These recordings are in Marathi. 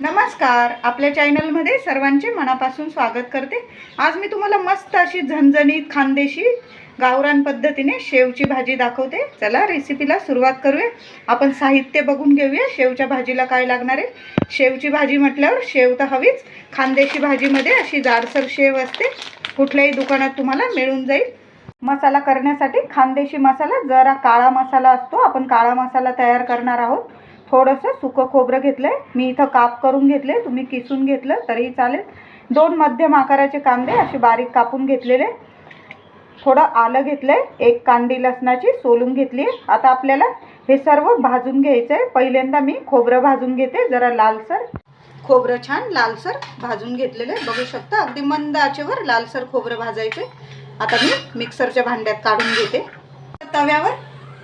नमस्कार आपल्या चॅनलमध्ये सर्वांचे मनापासून स्वागत करते. आज मी तुम्हाला मस्त अशी झणझणीत खानदेशी गावरान पद्धतीने शेवची भाजी दाखवते. चला रेसिपीला सुरुवात करूया. आपण साहित्य बघून घेऊया शेवच्या भाजीला काय लागणार आहे. शेवची भाजी म्हटल्यावर शेव तर हवीच. खानदेशी भाजीमध्ये अशी जाडसर शेव असते. कुठल्याही दुकानात तुम्हाला मिळून जाईल. मसाला करण्यासाठी खानदेशी मसाला जरा काळा मसाला असतो. आपण काळा मसाला तयार करणार आहोत. थोडंसं सुकं खोबरं घेतलं आहे मी इथं काप करून घेतले तुम्ही किसून घेतलं तरीही चालेल. दोन मध्यम आकाराचे कांदे असे बारीक कापून घेतलेले. थोडं आलं घेतलं आहे एक कांडी लसणाची सोलून घेतली आहे आता आपल्याला हे सर्व भाजून घ्यायचं आहे पहिल्यांदा मी खोबरं भाजून घेते. जरा लालसर. खोबरं छान लालसर भाजून घेतलेलं आहे. बघू शकता अगदी मंद आचेवर लालसर खोबरं भाजायचे. आता मी मिक्सरच्या भांड्यात काढून घेते. तव्यावर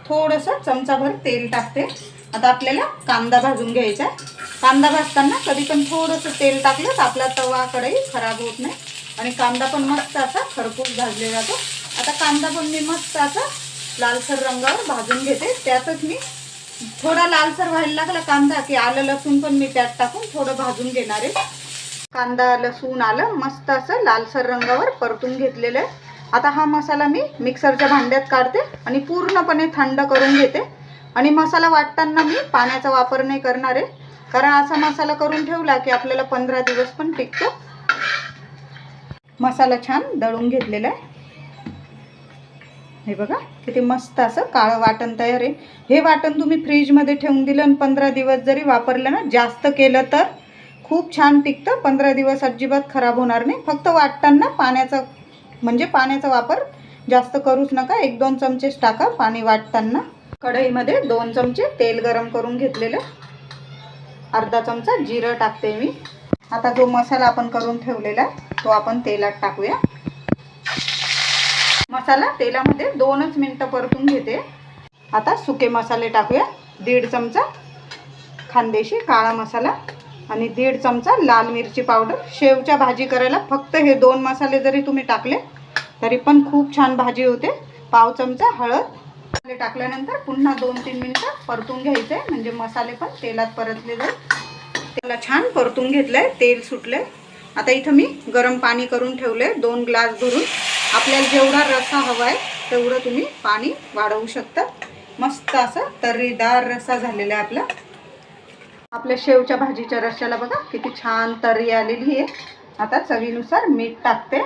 थोडंसं चमचाभर तेल टाकते. आता आपल्याला कांदा भाजून घ्यायचा आहे. कांदा भाजताना कधी पण थोडंसं तेल टाकलं तर आपला तवा कढई खराब होत नाही. आणि कांदा पण मस्त असा खरपूस भाजले जातो आता कांदा पण मी मस्त असा लालसर रंगावर भाजून घेते. त्यातच मी थोडा लालसर व्हायला लागला कांदा की आलं लसूण पण मी त्यात टाकून थोडं भाजून घेणार आहे. कांदा लसूण आलं मस्त असं लालसर रंगावर परतून घेतलेलं आहे. आता हा मसाला मी मिक्सरच्या भांड्यात काढते आणि पूर्णपणे थंड करून घेते. आणि मसाला वाटताना मी पाण्याचा वापर नाही करणार आहे. कारण असा मसाला करून ठेवला की आपल्याला पंधरा दिवस पण टिकतो. मसाला छान दळून घेतलेला आहे. हे बघा किती मस्त असं काळं वाटण तयार आहे. हे वाटण तुम्ही फ्रीजमध्ये ठेवून दिलं आणि पंधरा दिवस जरी वापरलं ना जास्त केलं तर खूप छान टिकतं. पंधरा दिवस अजिबात खराब होणार नाही. फक्त वाटताना पाण्याचा म्हणजे पाण्याचा वापर जास्त करूच नका. एक दोन चमचेच टाका पाणी वाटताना. कढईमध्ये दोन चमचे तेल गरम करून घेतलेलं. अर्धा चमचा जिरं टाकते मी. आता जो मसाला आपण करून ठेवलेला आहे तो आपण तेलात टाकूया. मसाला तेलामध्ये दोनच मिनटं परतून घेते. आता सुके मसाले टाकूया. दीड चमचा खानदेशी काळा मसाला आणि दीड चमचा लाल मिरची पावडर. शेवच्या भाजी करायला फक्त हे दोन मसाले जरी तुम्ही टाकले तरी पण खूप छान भाजी होते. पाव चमचा हळद टाकल्यानंतर पुन्हा दोन तीन मिनटं परतून घ्यायचं. आहे म्हणजे मसाले पण तेलात परतले जाईल. त्याला छान परतून घेतलंय. तेल सुटले आता इथं मी गरम पाणी करून ठेवले दोन ग्लास भरून. आपल्याला जेवढा रस्सा हवा आहे तेवढं तुम्ही पाणी वाढवू शकता. मस्त असं तर्रीदार रस्सा झालेला आहे आपला. आपल्या शेवच्या भाजीच्या रश्याला बघा किती छान तर्री आलेली आहे. आता चवीनुसार मीठ टाकते.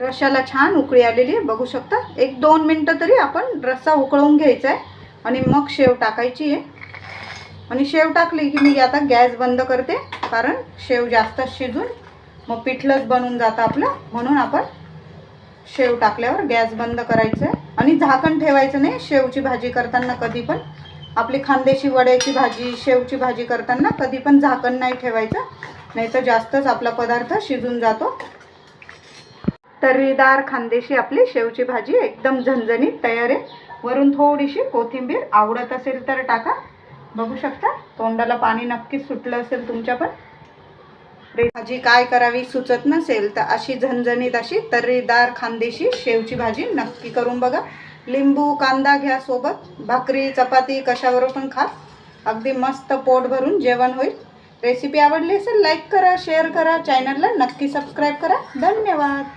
रश्याला छान उकळी आलेली आहे. बघू शकता एक दोन मिनटं तरी आपण रस्सा उकळवून घ्यायचा आहे. आणि मग शेव टाकायची आहे. आणि शेव टाकली की मी आता गॅस बंद करते कारण शेव जास्त शिजून मग पिठलंच बनून जातं आपलं. म्हणून आपण शेव टाकल्यावर गॅस बंद करायचं आहे. आणि झाकण ठेवायचं नाही शेवची भाजी करताना कधी पण. आपली खांदेशी वड्याची भाजी शेवची भाजी करताना कधी पण झाकण नाही ठेवायचं. नाही तर जास्तच आपला पदार्थ शिजून जातो. तर्रीदार खानदेशी आपली शेवची भाजी एकदम झणझणीत तयार आहे. वरून थोडीशी कोथिंबीर आवडत असेल तर टाका. बघू शकता तोंडाला पाणी नक्कीच सुटलं असेल तुमच्या पण भाजी काय करावी सुचत नसेल तर अशी झणझणीत अशी तर्रीदार खानदेशी शेवची भाजी नक्की करून बघा. लिंबू कांदा घ्या सोबत. भाकरी चपाती कशावर पण खा. अगदी मस्त पोट भरून जेवण होईल. रेसिपी आवडली असेल लाईक करा शेअर करा. चॅनलला नक्की सबस्क्राईब करा. धन्यवाद.